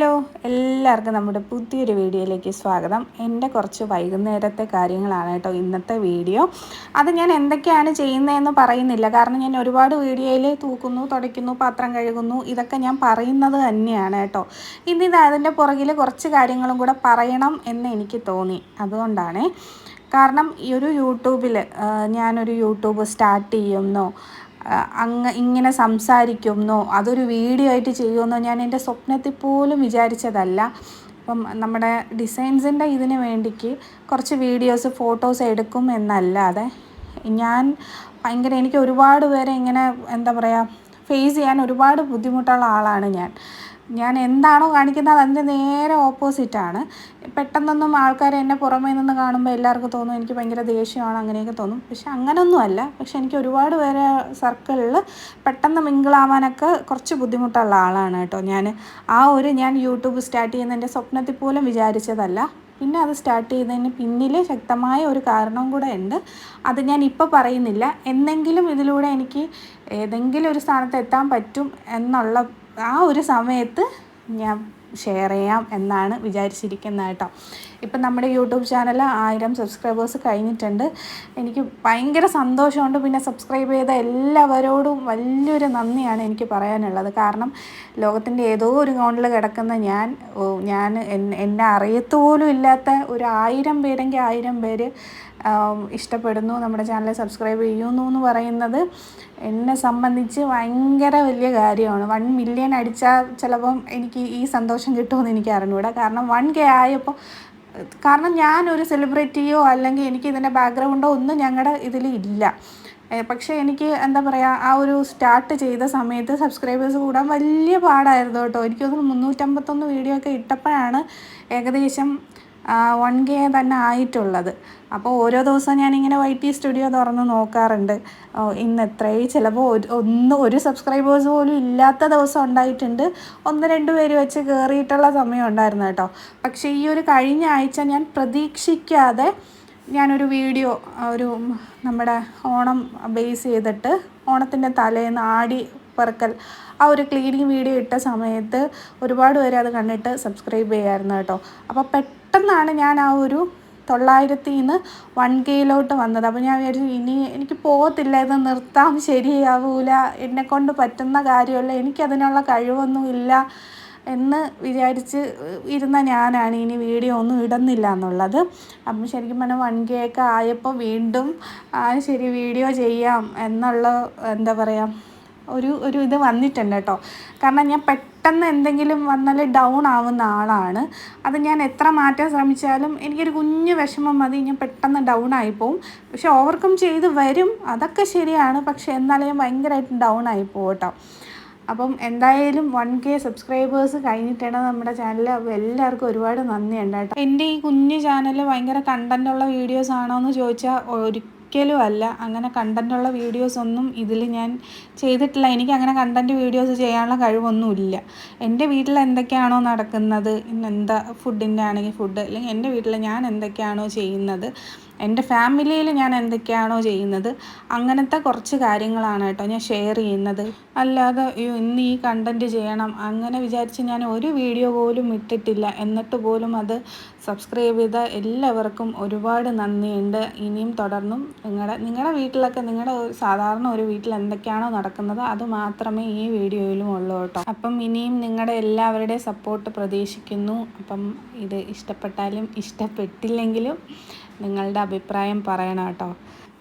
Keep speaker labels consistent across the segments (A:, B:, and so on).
A: Hello എല്ലാവർക്കും നമ്മുടെ പുതിയൊരു വീഡിയോയിലേക്ക് സ്വാഗതം. എന്റെ കുറച്ച് വൈകുന്നേരത്തെ കാര്യങ്ങളാണ് കേട്ടോ ഇന്നത്തെ വീഡിയോ. അത് ഞാൻ എന്തൊക്കെയാണ് ചെയ്യുന്നതെന്ന് പറയുന്നില്ല. കാരണം ഞാൻ ഒരുപാട് വീഡിയോയിൽ തൂക്കുന്നു തുടയ്ക്കുന്നു പാത്രം കഴുകുന്നു ഇതൊക്കെ ഞാൻ പറയുന്നത് തന്നെയാണ് കേട്ടോ. ഇനി അതിന്റെ പുറകിൽ കുറച്ച് കാര്യങ്ങളും കൂടെ പറയണം എന്ന് എനിക്ക് തോന്നി. അതുകൊണ്ടാണ്. കാരണം ഈ ഒരു യൂട്യൂബിൽ ഞാനൊരു യൂട്യൂബ് സ്റ്റാർട്ട് ചെയ്യുന്നോ. അങ്ങ് ഇങ്ങനെ സംസാരിക്കുമെന്നോ അതൊരു വീഡിയോ ആയിട്ട് ചെയ്യുമെന്നോ ഞാൻ എന്റെ സ്വപ്നത്തിൽ പോലും വിചാരിച്ചതല്ല. അപ്പം നമ്മുടെ ഡിസൈൻസിന്റെ ഇതിന് വേണ്ടിക്ക് കുറച്ച് വീഡിയോസ് ഫോട്ടോസ് എടുക്കും എന്നല്ലാതെ ഞാൻ ഭയങ്കര എനിക്ക് ഒരുപാട് പേരെ ഇങ്ങനെ എന്താ പറയുക ഫേസ് ചെയ്യാൻ ഒരുപാട് ബുദ്ധിമുട്ടുള്ള ആളാണ് ഞാൻ. ഞാൻ എന്താണോ കാണിക്കുന്നത് അതിന്റെ നേരെ ഓപ്പോസിറ്റാണ് പെട്ടെന്നൊന്നും ആൾക്കാർ എന്നെ പുറമേ നിന്ന് കാണുമ്പോൾ എല്ലാവർക്കും തോന്നും എനിക്ക് ഭയങ്കര ദേഷ്യമാണ് അങ്ങനെയൊക്കെ തോന്നും. പക്ഷെ അങ്ങനൊന്നുമല്ല. പക്ഷെ എനിക്ക് ഒരുപാട് പേരെ സർക്കിളിൽ പെട്ടെന്ന് മിങ്കിളാവാനൊക്കെ കുറച്ച് ബുദ്ധിമുട്ടുള്ള ആളാണ് കേട്ടോ ഞാൻ ആ ഒരു ഞാൻ യൂട്യൂബ് സ്റ്റാർട്ട് ചെയ്യുന്ന എന്റെ സ്വപ്നത്തിൽ പോലും വിചാരിച്ചതല്ല. പിന്നെ അത് സ്റ്റാർട്ട് ചെയ്തതിന് പിന്നിൽ ശക്തമായ ഒരു കാരണം കൂടെ ഉണ്ട്. അത് ഞാൻ ഇപ്പോൾ പറയുന്നില്ല. എന്നെങ്കിലും ഇതിലൂടെ എനിക്ക് ഏതെങ്കിലും ഒരു സ്ഥാനത്ത് എത്താൻ പറ്റും എന്നുള്ള ആ ഒരു സമയത്ത് ഞാൻ ഷെയർ ചെയ്യാം എന്നാണ് വിചാരിച്ചിരിക്കുന്നത് കേട്ടോ. ഇപ്പം നമ്മുടെ യൂട്യൂബ് ചാനൽ ആയിരം സബ്സ്ക്രൈബേഴ്സ് കഴിഞ്ഞിട്ടുണ്ട്. എനിക്ക് ഭയങ്കര സന്തോഷമുണ്ട്. പിന്നെ സബ്സ്ക്രൈബ് ചെയ്ത എല്ലാവരോടും വലിയൊരു നന്ദിയാണ് എനിക്ക് പറയാനുള്ളത്. കാരണം ലോകത്തിന്റെ ഏതോ ഒരു കോണിൽ കിടക്കുന്ന ഞാൻ ഞാൻ എന്നെ അറിയത്തുപോലും ഇല്ലാത്ത ഒരു ആയിരം പേരെങ്കിൽ ആയിരം പേര് ഇഷ്ടപ്പെടുന്നു നമ്മുടെ ചാനൽ സബ്സ്ക്രൈബ് ചെയ്യുന്നു എന്ന് പറയുന്നത് എന്നെ സംബന്ധിച്ച് ഭയങ്കര വലിയ കാര്യമാണ്. വൺ മില്യൺ അടിച്ചാൽ ചിലപ്പം എനിക്ക് ഈ സന്തോഷം കിട്ടുമെന്ന് എനിക്ക് അറിഞ്ഞൂടാ കാരണം വൺ കെ ആയപ്പോൾ കാരണം ഞാനൊരു സെലിബ്രിറ്റിയോ അല്ലെങ്കിൽ എനിക്ക് ഇതിന്റെ ബാക്ക്ഗ്രൗണ്ടോ ഒന്നും ഞങ്ങളുടെ ഇതിൽ ഇല്ല. പക്ഷേ എനിക്ക് എന്താ പറയുക ആ ഒരു സ്റ്റാർട്ട് ചെയ്ത സമയത്ത് സബ്സ്ക്രൈബേഴ്സ് കൂടാൻ വലിയ പാടായിരുന്നു കേട്ടോ. എനിക്കൊന്ന് മുന്നൂറ്റമ്പത്തൊന്ന് വീഡിയോ ഒക്കെ ഇട്ടപ്പോഴാണ് ഏകദേശം വൺ കെ തന്നെ ആയിട്ടുള്ളത്. അപ്പോൾ ഓരോ ദിവസവും ഞാനിങ്ങനെ വൈ ടി സ്റ്റുഡിയോ തുറന്ന് നോക്കാറുണ്ട്. ഇന്ന് എത്രയും ചിലപ്പോൾ ഒരു ഒന്ന് ഒരു സബ്സ്ക്രൈബേഴ്സ് പോലും ഇല്ലാത്ത ദിവസം ഉണ്ടായിട്ടുണ്ട്. ഒന്ന് രണ്ട് പേര് വെച്ച് കയറിയിട്ടുള്ള സമയം ഉണ്ടായിരുന്നു കേട്ടോ. പക്ഷേ ഈ ഒരു കഴിഞ്ഞ ആഴ്ച ഞാൻ പ്രതീക്ഷിക്കാതെ ഞാനൊരു വീഡിയോ ഒരു നമ്മുടെ ഓണം ബേസ് ചെയ്തിട്ട് ഓണത്തിന്റെ തലേന്ന് ആടി പറക്കൽ ആ ഒരു ക്ലീനിങ് വീഡിയോ ഇട്ട സമയത്ത് ഒരുപാട് പേര് അത് കണ്ടിട്ട് സബ്സ്ക്രൈബ് ചെയ്യായിരുന്നു കേട്ടോ. അപ്പോൾ പെട്ടെന്നാണ് ഞാൻ ആ ഒരു തൊള്ളായിരത്തിൽ നിന്ന് വൺ കെയിലോട്ട് വന്നത്. അപ്പോൾ ഞാൻ വിചാരിച്ചു ഇനി എനിക്ക് പോകത്തില്ല ഇത് നിർത്താം ശരിയാവൂല എന്നെക്കൊണ്ട് പറ്റുന്ന കാര്യമല്ല എനിക്കതിനുള്ള കഴിവൊന്നും ഇല്ല എന്ന് വിചാരിച്ച് ഇരുന്ന ഞാനാണ് ഇനി വീഡിയോ ഒന്നും ഇടുന്നില്ല എന്നുള്ളത്. അപ്പം ശരിക്കും പറഞ്ഞാൽ വൺ കെ ഒക്കെ ആയപ്പോൾ വീണ്ടും ശരി വീഡിയോ ചെയ്യാം എന്നുള്ള എന്താ പറയുക ഒരു ഒരു ഇത് വന്നിട്ടുണ്ട് കേട്ടോ. കാരണം ഞാൻ പെട്ടെന്ന് എന്തെങ്കിലും വന്നാൽ ഡൗൺ ആവുന്ന ആളാണ്. അത് ഞാൻ എത്ര മാറ്റാൻ ശ്രമിച്ചാലും എനിക്കൊരു കുഞ്ഞു വിഷമം മതി ഞാൻ പെട്ടെന്ന് ഡൗൺ ആയിപ്പോവും പക്ഷെ ഓവർകം ചെയ്ത് വരും. അതൊക്കെ ശരിയാണ്. പക്ഷെ എന്നാലും ഞാൻ ഭയങ്കരമായിട്ട് ഡൗൺ ആയിപ്പോവും കേട്ടോ. അപ്പം എന്തായാലും വൺ കെ സബ്സ്ക്രൈബേഴ്സ് കഴിഞ്ഞിട്ടാണ് നമ്മുടെ ചാനൽ എല്ലാവർക്കും ഒരുപാട് നന്ദിയുണ്ട് കേട്ടോ. എന്റെ ഈ കുഞ്ഞു ചാനൽ ഭയങ്കര കണ്ടന്റുള്ള വീഡിയോസ് ആണോ എന്ന് ചോദിച്ചാൽ ഒരു ഒരിക്കലും അല്ല. അങ്ങനെ കണ്ടന്റുള്ള വീഡിയോസൊന്നും ഇതിൽ ഞാൻ ചെയ്തിട്ടില്ല. എനിക്ക് അങ്ങനെ കണ്ടന്റ് വീഡിയോസ് ചെയ്യാനുള്ള കഴിവൊന്നുമില്ല. എന്റെ വീട്ടിൽ എന്തൊക്കെയാണോ നടക്കുന്നത് ഇന്ന് എന്താ ഫുഡിന്റെ ആണെങ്കിൽ ഫുഡ് അല്ലെങ്കിൽ എന്റെ വീട്ടിൽ ഞാൻ എന്തൊക്കെയാണോ ചെയ്യുന്നത് എന്റെ ഫാമിലിയിൽ ഞാൻ എന്തൊക്കെയാണോ ചെയ്യുന്നത് അങ്ങനത്തെ കുറച്ച് കാര്യങ്ങളാണ് കേട്ടോ ഞാൻ ഷെയർ ചെയ്യുന്നത്. അല്ലാതെ ഇന്ന് ഈ കണ്ടന്റ് ചെയ്യണം അങ്ങനെ വിചാരിച്ച് ഞാൻ ഒരു വീഡിയോ പോലും ഇട്ടിട്ടില്ല. എന്നിട്ട് പോലും അത് സബ്സ്ക്രൈബ് ചെയ്ത എല്ലാവർക്കും ഒരുപാട് നന്ദിയുണ്ട്. ഇനിയും തുടർന്നും നിങ്ങളുടെ നിങ്ങളുടെ വീട്ടിലൊക്കെ നിങ്ങളുടെ സാധാരണ ഒരു വീട്ടിൽ എന്തൊക്കെയാണോ നടക്കുന്നത് അത് മാത്രമേ ഈ വീഡിയോയിലും ഉള്ളൂ കേട്ടോ. അപ്പം ഇനിയും നിങ്ങളുടെ എല്ലാവരുടെയും സപ്പോർട്ട് പ്രതീക്ഷിക്കുന്നു. അപ്പം ഇത് ഇഷ്ടപ്പെട്ടാലും ഇഷ്ടപ്പെട്ടില്ലെങ്കിലും നിങ്ങളുടെ അഭിപ്രായം പറയണം കേട്ടോ.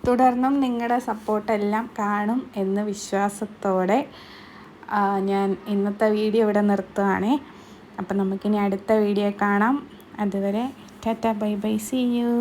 A: തുടർന്നും നിങ്ങളുടെ സപ്പോർട്ടെല്ലാം കാണും എന്ന വിശ്വാസത്തോടെ ഞാൻ ഇന്നത്തെ വീഡിയോ ഇവിടെ നിർത്തുകയാണേ അപ്പം നമുക്കിനി അടുത്ത വീഡിയോ കാണാം. അതുവരെ tata bye bye see you.